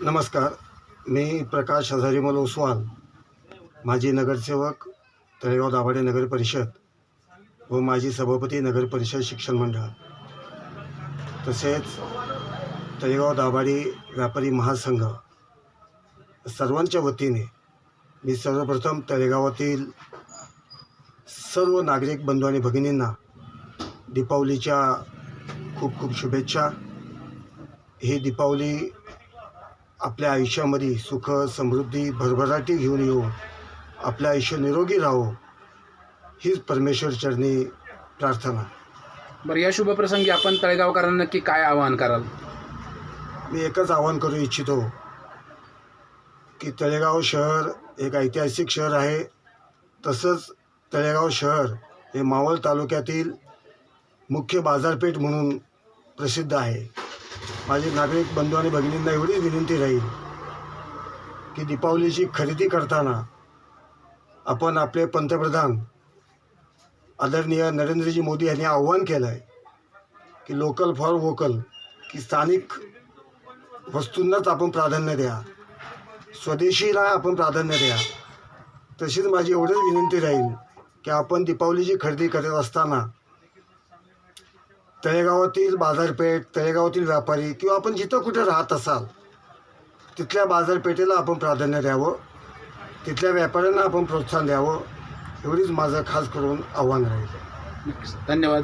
नमस्कार. मी प्रकाश हजारीमल ओसवाल माजी नगरसेवक तळेगाव दाभाडे नगर परिषद व माजी सभापती नगर परिषद शिक्षण मंडळ. तसेच तळेगाव दाभाडी व्यापारी महासंघ. सर्वांच्या वतीने मी सर्वप्रथम तळेगावातील सर्व नागरिक बंधू आणि भगिनींना दीपावलीच्या खूप खूप शुभेच्छा. ही दीपावली आपल्या आयुष्यामध्ये सुख समृद्धी भरभराटी घेऊन येऊन आपलं आयुष्य निरोगी राहो. हीच परमेश्वर चरणी प्रार्थना. बरं या शुभप्रसंगी आपण तळेगावकरांना नक्की काय आवाहन कराल? मी एकच आवाहन करू इच्छितो की तळेगाव शहर एक ऐतिहासिक शहर आहे. तसंच तळेगाव शहर हे मावळ तालुक्यातील मुख्य बाजारपेठ म्हणून प्रसिद्ध आहे. माझे नागरिक बंधू आणि भगिनींना एवढीच विनंती राहील की दीपावलीची खरेदी करताना आपण आपले पंतप्रधान आदरणीय नरेंद्रजी मोदी यांनी आव्हान केलं आहे की लोकल फॉर वोकल की स्थानिक वस्तूंनाच आपण प्राधान्य द्या. स्वदेशीला आपण प्राधान्य द्या. तशीच माझी एवढीच विनंती राहील की आपण दीपावलीची खरेदी करत असताना तळेगावातील बाजारपेठ तळेगावातील व्यापारी किंवा आपण जिथं कुठं राहत असाल तिथल्या बाजारपेठेला आपण प्राधान्य द्यावं. तिथल्या व्यापाऱ्यांना आपण प्रोत्साहन द्यावं. एवढीच माझं खास करून आव्हान राहील. धन्यवाद.